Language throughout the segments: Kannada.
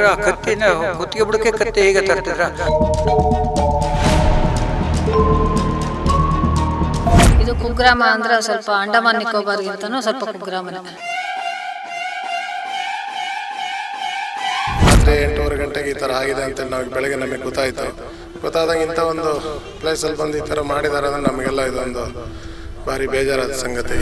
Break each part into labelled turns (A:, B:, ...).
A: ಹೊರಗಡೆ ಆ ಕತ್ತಿನ ಕುತ್ತಿಗೆ ಬುಡಕ್ಕೆ ಕತ್ತೆ ಹೇಗೆ ತರ್ತಿದ್ರ?
B: ಇದು ಕುಗ್ರಾಮ ಅಂದ್ರೆ ಸ್ವಲ್ಪ ಅಂಡಮಾನ್ ನಿಕೋಬಾರ್ಗಿಂತನೂ ಸ್ವಲ್ಪ ಕುಗ್ರಾಮನೇ?
C: ರಾತ್ರಿ ಎಂಟೂವರೆ ಗಂಟೆಗೆ ಈ ತರ ಆಗಿದೆ ಅಂತ ನಾವು ಬೆಳಗ್ಗೆ ನಮಗೆ ಗೊತ್ತಾಯಿತು. ಗೊತ್ತಾದಾಗ ಇಂಥ ಒಂದು ಪ್ಲೇಸಲ್ಲಿ ಬಂದು ಈ ಥರ ಮಾಡಿದ್ದಾರೆ ಅಂದ್ರೆ ನಮಗೆಲ್ಲ ಇದೊಂದು ಭಾರಿ ಬೇಜಾರಾದ ಸಂಗತಿ.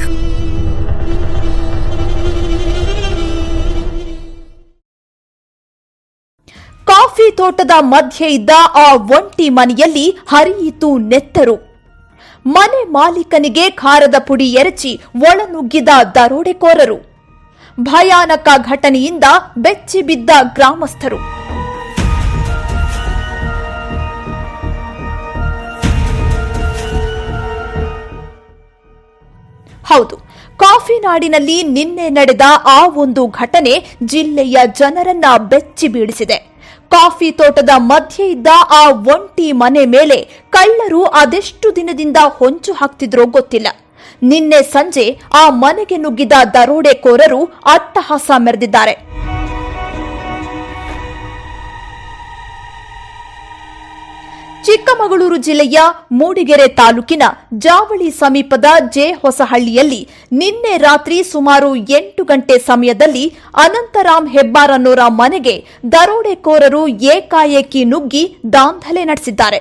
D: ತೋಟದ ಮಧ್ಯೆ ಇದ್ದ ಆ ಒಂಟಿ ಮನೆಯಲ್ಲಿ ಹರಿಯಿತು ನೆತ್ತರು. ಮನೆ ಮಾಲೀಕನಿಗೆ ಖಾರದ ಪುಡಿ ಎರಚಿ ಒಳನುಗ್ಗಿದ ದರೋಡೆಕೋರರು. ಭಯಾನಕ ಘಟನೆಯಿಂದ ಬೆಚ್ಚಿ ಬಿದ್ದ ಗ್ರಾಮಸ್ಥರು. ಹೌದು, ಕಾಫಿ ನಾಡಿನಲ್ಲಿ ನಿನ್ನೆ ನಡೆದ ಆ ಒಂದು ಘಟನೆ ಜಿಲ್ಲೆಯ ಜನರನ್ನ ಬೆಚ್ಚಿ ಬೀಳಿಸಿದೆ ಕಾಫಿ ತೋಟದ ಮಧ್ಯೆ ಇದ್ದ ಆ ಒಂಟಿ ಮನೆ ಮೇಲೆ ಕಳ್ಳರು ಅದೆಷ್ಟು ದಿನದಿಂದ ಹೊಂಚು ಹಾಕ್ತಿದ್ರೋ ಗೊತ್ತಿಲ್ಲ. ನಿನ್ನೆ ಸಂಜೆ ಆ ಮನೆಗೆ ನುಗ್ಗಿದ ದರೋಡೆಕೋರರು ಅಟ್ಟಹಾಸ ಮೆರೆದಿದ್ದಾರೆ. ಚಿಕ್ಕಮಗಳೂರು ಜಿಲ್ಲೆಯ ಮೂಡಿಗೆರೆ ತಾಲೂಕಿನ ಜಾವಳಿ ಸಮೀಪದ ಜೆ ಹೊಸಹಳ್ಳಿಯಲ್ಲಿ ನಿನ್ನೆ ರಾತ್ರಿ ಸುಮಾರು ಎಂಟು ಗಂಟೆ ಸಮಯದಲ್ಲಿ ಅನಂತರಾಮ್ ಹೆಬ್ಬಾರನ್ನೋರ ಮನೆಗೆ ದರೋಡೆಕೋರರು ಏಕಾಏಕಿ ನುಗ್ಗಿ ದಾಂಧಲೆ ನಡೆಸಿದ್ದಾರೆ.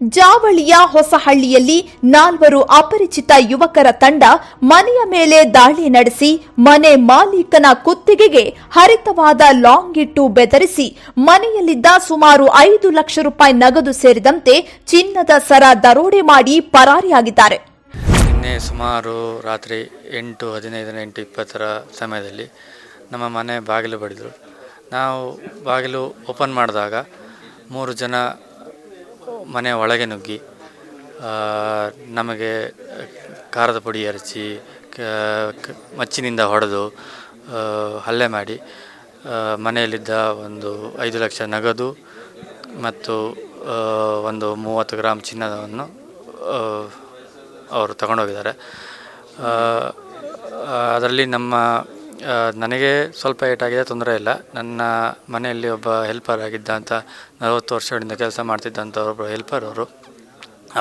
D: ಜಾವಳಿಯ ಹೊಸಹಳ್ಳಿಯಲ್ಲಿ ನಾಲ್ವರು ಅಪರಿಚಿತ ಯುವಕರ ತಂಡ ಮನೆಯ ಮೇಲೆ ದಾಳಿ ನಡೆಸಿ ಮನೆ ಮಾಲೀಕನ ಕುತ್ತಿಗೆಗೆ ಹರಿತವಾದ ಲಾಂಗ್ ಇಟ್ಟು ಬೆದರಿಸಿ ಮನೆಯಲ್ಲಿದ್ದ ಸುಮಾರು ಐದು ಲಕ್ಷ ರೂಪಾಯಿ ನಗದು ಸೇರಿದಂತೆ ಚಿನ್ನದ ಸರ ದರೋಡೆ ಮಾಡಿ ಪರಾರಿಯಾಗಿದ್ದಾರೆ.
E: ನಿನ್ನೆ ಸುಮಾರು ರಾತ್ರಿ ಎಂಟು ಹದಿನೈದರ ಎಂಟು ಇಪ್ಪತ್ತರ ಸಮಯದಲ್ಲಿ ನಮ್ಮ ಮನೆ ಬಾಗಿಲು ಬಡಿದರು. ನಾವು ಬಾಗಿಲು ಓಪನ್ ಮಾಡಿದಾಗ ಮೂರು ಜನ ಮನೆಯ ಒಳಗೆ ನುಗ್ಗಿ ನಮಗೆ ಖಾರದ ಪುಡಿ ಎರಚಿ ಮಚ್ಚಿನಿಂದ ಹೊಡೆದು ಹಲ್ಲೆ ಮಾಡಿ ಮನೆಯಲ್ಲಿದ್ದ ಒಂದು ಐದು ಲಕ್ಷ ನಗದು ಮತ್ತು ಒಂದು ಮೂವತ್ತು ಗ್ರಾಮ್ ಚಿನ್ನವನ್ನು ಅವರು ತಗೊಂಡೋಗಿದ್ದಾರೆ. ಅದರಲ್ಲಿ ನಮ್ಮ ನನಗೆ ಸ್ವಲ್ಪ ಏಟಾಗಿದೆ, ತೊಂದರೆ ಇಲ್ಲ. ನನ್ನ ಮನೆಯಲ್ಲಿ ಒಬ್ಬ ಹೆಲ್ಪರ್ ಆಗಿದ್ದಂಥ ನಲವತ್ತು ವರ್ಷಗಳಿಂದ ಕೆಲಸ ಮಾಡ್ತಿದ್ದಂಥ ಒಬ್ಬ ಹೆಲ್ಪರ್ ಅವರು.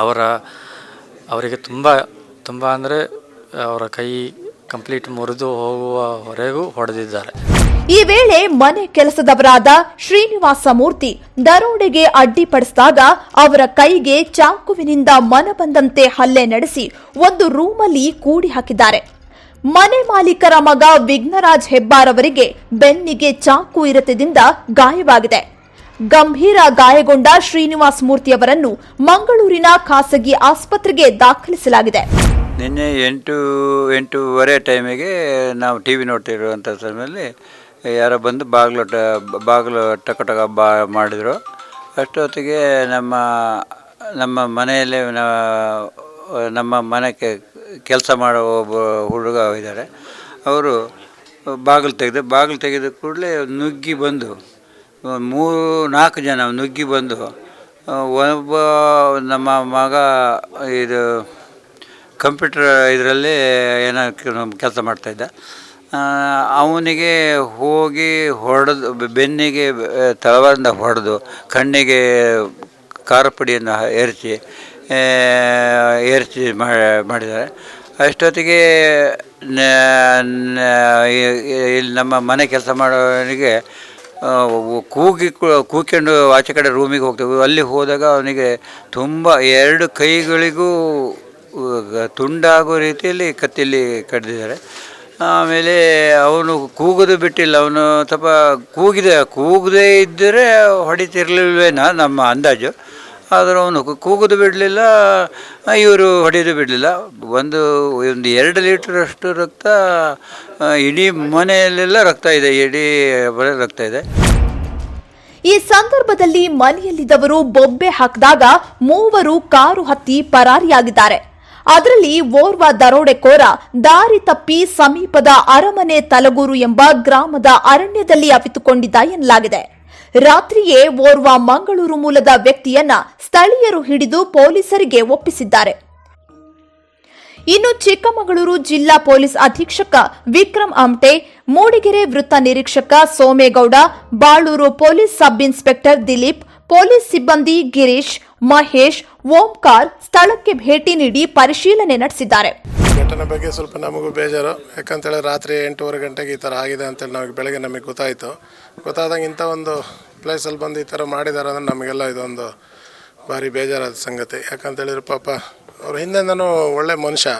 E: ಅವರ, ಅವರಿಗೆ ತುಂಬ ತುಂಬ ಅಂದರೆ ಅವರ ಕೈ ಕಂಪ್ಲೀಟ್ ಮುರಿದು ಹೋಗುವವರೆಗೂ ಹೊಡೆದಿದ್ದಾರೆ.
D: ಈ ವೇಳೆ ಮನೆ ಕೆಲಸದವರಾದ ಶ್ರೀನಿವಾಸ ಮೂರ್ತಿ ದರೋಡೆಗೆ ಅಡ್ಡಿಪಡಿಸಿದಾಗ ಅವರ ಕೈಗೆ ಚಾಕುವಿನಿಂದ ಮನಬಂದಂತೆ ಹಲ್ಲೆ ನಡೆಸಿ ಒಂದು ರೂಮಲ್ಲಿ ಕೂಡಿ ಹಾಕಿದ್ದಾರೆ. ಮನೆ ಮಾಲೀಕರ ಮಗ ವಿಘ್ನರಾಜ್ ಹೆಬ್ಬಾರ್ ಅವರಿಗೆ ಬೆನ್ನಿಗೆ ಚಾಕು ಇರತದಿಂದ ಗಾಯವಾಗಿದೆ. ಗಂಭೀರ ಗಾಯಗೊಂಡ ಶ್ರೀನಿವಾಸ್ ಮೂರ್ತಿಯವರನ್ನು ಮಂಗಳೂರಿನ ಖಾಸಗಿ ಆಸ್ಪತ್ರೆಗೆ ದಾಖಲಿಸಲಾಗಿದೆ.
F: ನಿನ್ನೆ ಎಂಟು, ಎಂಟೂವರೆ ಟೈಮಿಗೆ ನಾವು ಟಿ ವಿ ನೋಡ್ತಿರುವಂಥ ಸಮಯದಲ್ಲಿ ಯಾರೋ ಬಂದು ಬಾಗಿಲು ಟ ಬಾಗಿಲು ಟಕ ಟಕ ಬಾ ಮಾಡಿದರು. ಅಷ್ಟೊತ್ತಿಗೆ ನಮ್ಮ ನಮ್ಮ ಮನೆಯಲ್ಲಿ ನಮ್ಮ ಮನೆಗೆ ಕೆಲಸ ಮಾಡೋ ಒಬ್ಬ ಹುಡುಗ ಇದ್ದಾರೆ. ಅವರು ಬಾಗಿಲು ತೆಗೆದು, ಬಾಗಿಲು ತೆಗೆದ ಕೂಡಲೇ ನುಗ್ಗಿ ಬಂದು, ಮೂರು, ನಾಲ್ಕು ಜನ ನುಗ್ಗಿ ಬಂದು ಒಬ್ಬ ನಮ್ಮ ಮಗ ಇದು ಕಂಪ್ಯೂಟರ್ ಇದರಲ್ಲಿ ಏನೋ ಕೆಲಸ ಮಾಡ್ತಾಯಿದ್ದ ಅವನಿಗೆ ಹೋಗಿ ಹೊಡೆದು, ಬೆನ್ನಿಗೆ ತಳವಾರಿಂದ ಹೊಡೆದು, ಕಣ್ಣಿಗೆ ಖಾರ ಪುಡಿಯನ್ನು ಎರಚಿ ಮಾ- ಮಾಡಿದ್ದಾರೆ. ಅಷ್ಟೊತ್ತಿಗೆ ಇಲ್ಲಿ ನಮ್ಮ ಮನೆ ಕೆಲಸ ಮಾಡೋವನಿಗೆ ಕೂಗಿ ಕೂಕೊಂಡು ಆಚೆ ಕಡೆ ರೂಮಿಗೆ ಹೋಗ್ತೇವೆ. ಅಲ್ಲಿ ಹೋದಾಗ ಅವನಿಗೆ ತುಂಬ, ಎರಡು ಕೈಗಳಿಗೂ ತುಂಡಾಗೋ ರೀತಿಯಲ್ಲಿ ಕತ್ತಿಲಿ ಕಡ್ದಿದ್ದಾರೆ. ಆಮೇಲೆ ಅವನು ಕೂಗೋದು ಬಿಟ್ಟಿಲ್ಲ. ಅವನು ಸ್ವಲ್ಪ ಕೂಗಿದೆ. ಕೂಗದೇ ಇದ್ದರೆ ಹೊಡಿತಿರ್ಲಿಲ್ವೇನೋ ನಮ್ಮ ಅಂದಾಜು? ಆದರೂ ಅವನು ಕೂಗೋದು ಬಿಡಲಿಲ್ಲ, ಇವರು ಹೊಡೆಯೋದು ಬಿಡಲಿಲ್ಲ. ಒಂದು ಒಂದು ಎರಡು ಲೀಟ್ರಷ್ಟು ರಕ್ತ ಇಡೀ ಮನೆಯಲ್ಲೆಲ್ಲ ರಕ್ತ ಇದೆ, ಇಡೀ ರಕ್ತ ಇದೆ.
D: ಈ ಸಂದರ್ಭದಲ್ಲಿ ಮನೆಯಲ್ಲಿದ್ದವರು ಬೊಬ್ಬೆ ಹಾಕಿದಾಗ ಮೂವರು ಕಾರು ಹತ್ತಿ ಪರಾರಿಯಾಗಿದ್ದಾರೆ. ಅದರಲ್ಲಿ ಓರ್ವ ದರೋಡೆಕೋರ, ದಾರಿ ತಪ್ಪಿ ಸಮೀಪದ ಅರಮನೆ ತಲಗೂರು ಎಂಬ ಗ್ರಾಮದ ಅರಣ್ಯದಲ್ಲಿ ಅವಿತುಕೊಂಡಿದ್ದ ಎನ್ನಲಾಗಿದೆ. ರಾತ್ರಿಯೇ ಓರ್ವ ಮಂಗಳೂರು ಮೂಲದ ವ್ಯಕ್ತಿಯನ್ನ ಸ್ಥಳೀಯರು ಹಿಡಿದು ಪೊಲೀಸರಿಗೆ ಒಪ್ಪಿಸಿದ್ದಾರೆ. ಇನ್ನು ಚಿಕ್ಕಮಗಳೂರು ಜಿಲ್ಲಾ ಪೊಲೀಸ್ ಅಧೀಕ್ಷಕ ವಿಕ್ರಮ್ ಅಮ್ಟೆ ಮೂಡಿಗೆರೆ ವೃತ್ತ ನಿರೀಕ್ಷಕ Somegowda, Balur police sub inspector Dilip, police ಸಿಬ್ಬಂದಿ ಗಿರೀಶ್, ಮಹೇಶ್, ಓಂಕಾರ್ ಸ್ಥಳಕ್ಕೆ ಭೇಟಿ ನೀಡಿ ಪರಿಶೀಲನೆ ನಡೆಸಿದ್ದಾರೆ.
C: ಘಟನೆ ಬಗ್ಗೆ ಸ್ವಲ್ಪ ನಮಗೂ ಬೇಜಾರು. ಯಾಕಂತೇಳಿ ರಾತ್ರಿ ಎಂಟೂವರೆ ಗಂಟೆಗೆ ಈ ಥರ ಆಗಿದೆ ಅಂತೇಳಿ ನಮಗೆ ಬೆಳಗ್ಗೆ ನಮಗೆ ಗೊತ್ತಾಯಿತು. ಗೊತ್ತಾದಂಗೆ ಇಂಥ ಒಂದು ಪ್ಲೇಸಲ್ಲಿ ಬಂದು ಈ ಥರ ಮಾಡಿದ್ದಾರೆ ಅಂದ್ರೆ ನಮಗೆಲ್ಲ ಇದೊಂದು ಭಾರಿ ಬೇಜಾರಾದ ಸಂಗತಿ. ಯಾಕಂತೇಳಿದ್ರೆ ಪಾಪ ಅವ್ರು ಹಿಂದೆಂದನೂ ಒಳ್ಳೆ ಮನುಷ್ಯ.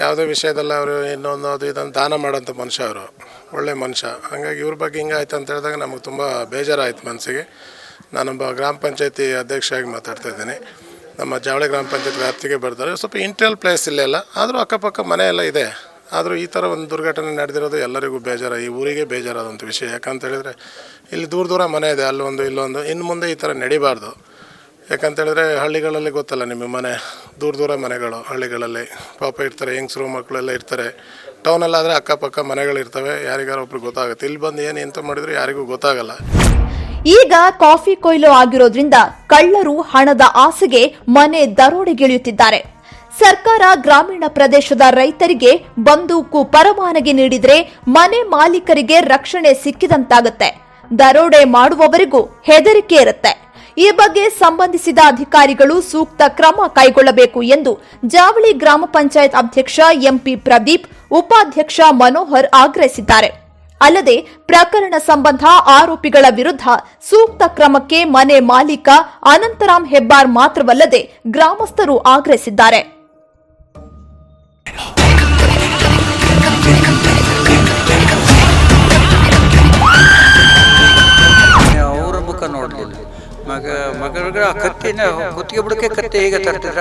C: ಯಾವುದೇ ವಿಷಯದಲ್ಲಿ ಅವರು ಇನ್ನೊಂದು ಅದು ಇದನ್ನು ದಾನ ಮಾಡೋಂಥ ಮನುಷ್ಯ ಅವರು. ಒಳ್ಳೆ ಮನುಷ್ಯ. ಹಾಗಾಗಿ ಇವ್ರ ಬಗ್ಗೆ ಹಿಂಗಾಯ್ತು ಅಂತ ಹೇಳಿದಾಗ ನಮಗೆ ತುಂಬ ಬೇಜಾರಾಯಿತು ಮನಸ್ಸಿಗೆ. ನಾನೊಬ್ಬ ಗ್ರಾಮ ಪಂಚಾಯತಿ ಅಧ್ಯಕ್ಷರಾಗಿ ಮಾತಾಡ್ತಾ ಇದ್ದೀನಿ. ನಮ್ಮ ಜಾವಳಿ ಗ್ರಾಮ ಪಂಚಾಯತ್ ವ್ಯಾಪ್ತಿಗೆ ಬರ್ತಾರೆ. ಸ್ವಲ್ಪ ಇಂಟ್ರಿಯಲ್ ಪ್ಲೇಸ್ ಇಲ್ಲೆಲ್ಲ. ಆದರೂ ಅಕ್ಕಪಕ್ಕ ಮನೆ ಎಲ್ಲ ಇದೆ. ಆದರೂ ಈ ಥರ ಒಂದು ದುರ್ಘಟನೆ ನಡೆದಿರೋದು ಎಲ್ಲರಿಗೂ ಬೇಜಾರ, ಈ ಊರಿಗೆ ಬೇಜಾರಾದಂಥ ವಿಷಯ. ಯಾಕಂತ ಹೇಳಿದ್ರೆ, ಇಲ್ಲಿ ದೂರ ದೂರ ಮನೆ ಇದೆ ಅಲ್ಲೊಂದು ಇಲ್ಲೊಂದು ಇನ್ನು ಮುಂದೆ ಈ ಥರ ನಡಿಬಾರ್ದು. ಯಾಕಂತೇಳಿದ್ರೆ ಹಳ್ಳಿಗಳಲ್ಲಿ ಗೊತ್ತಲ್ಲ ನಿಮ್ಮ ಮನೆ, ದೂರ ದೂರ ಮನೆಗಳು, ಹಳ್ಳಿಗಳಲ್ಲಿ ಪಾಪ ಇರ್ತಾರೆ, ಹೆಂಗಸರು, ಮಕ್ಕಳೆಲ್ಲ ಇರ್ತಾರೆ. ಟೌನಲ್ಲಾದರೆ ಅಕ್ಕಪಕ್ಕ ಮನೆಗಳಿರ್ತವೆ ಯಾರಿಗಾರ ಒಬ್ರು ಗೊತ್ತಾಗುತ್ತೆ. ಇಲ್ಲಿ ಬಂದು ಏನು ಎಂತ ಮಾಡಿದ್ರು ಯಾರಿಗೂ ಗೊತ್ತಾಗಲ್ಲ.
D: ಈಗ ಕಾಫಿ ಕೊಯ್ಲು ಆಗಿರೋದ್ರಿಂದ ಕಳ್ಳರು ಹಣದ ಆಸೆಗೆ ಮನೆ ದರೋಡೆಗಿಳಿಯುತ್ತಿದ್ದಾರೆ ಸರ್ಕಾರ ಗ್ರಾಮೀಣ ಪ್ರದೇಶದ ರೈತರಿಗೆ ಬಂದೂಕು ಪರವಾನಗಿ ನೀಡಿದರೆ ಮನೆ ಮಾಲೀಕರಿಗೆ ರಕ್ಷಣೆ ಸಿಕ್ಕಿದಂತಾಗುತ್ತೆ. ದರೋಡೆ ಮಾಡುವವರಿಗೂ ಹೆದರಿಕೆ ಇರುತ್ತೆ. ಈ ಬಗ್ಗೆ ಸಂಬಂಧಿಸಿದ ಅಧಿಕಾರಿಗಳು ಸೂಕ್ತ ಕ್ರಮ ಕೈಗೊಳ್ಳಬೇಕು ಎಂದು ಜಾವಳಿ ಗ್ರಾಮ ಪಂಚಾಯತ್ ಅಧ್ಯಕ್ಷ ಎಂಪಿ ಪ್ರದೀಪ್, ಉಪಾಧ್ಯಕ್ಷ ಮನೋಹರ್ ಆಗ್ರಹಿಸಿದ್ದಾರೆ. ಅಲ್ಲದೆ ಪ್ರಕರಣ ಸಂಬಂಧ ಆರೋಪಿಗಳ ವಿರುದ್ಧ ಸೂಕ್ತ ಕ್ರಮಕ್ಕೆ ಮನೆ ಮಾಲೀಕ ಅನಂತರಾಮ್ ಹೆಬ್ಬಾರ್ ಮಾತ್ರವಲ್ಲದೆ ಗ್ರಾಮಸ್ಥರು ಆಗ್ರಹಿಸಿದ್ದಾರೆ.
A: ಕತ್ತಿನ ಕುತ್ತಿಗೆ ಬುಡಕ್ಕೆ ಕತ್ತಿ ಹೇಗೆ ತರ್ತಿದ್ರ?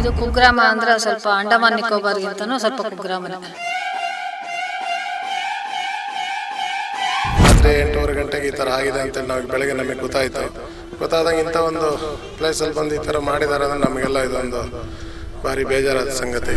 B: ಇದು ಕುಗ್ರಾಮ ಅಂದ್ರೆ ಸ್ವಲ್ಪ ಅಂಡಮಾನ್ ನಿಕೋಬಾರ್ಗಿಂತನೂ ಸ್ವಲ್ಪ ಕುಗ್ರಾಮನೇ.
C: ರಾತ್ರಿ ಎಂಟೂವರೆ ಗಂಟೆಗೆ ಈ ಥರ ಆಗಿದೆ ಅಂತೇಳಿ ನಾವು ಬೆಳಗ್ಗೆ ನಮಗೆ ಗೊತ್ತಾಯಿತು. ಗೊತ್ತಾದಾಗ ಇಂಥ ಒಂದು ಪ್ಲೇಸಲ್ಲಿ ಬಂದು ಈ ಥರ ಮಾಡಿದ್ದಾರೆ ಅಂದ್ರೆ ನಮಗೆಲ್ಲ ಇದೊಂದು ಭಾರಿ ಬೇಜಾರಾದ ಸಂಗತಿ.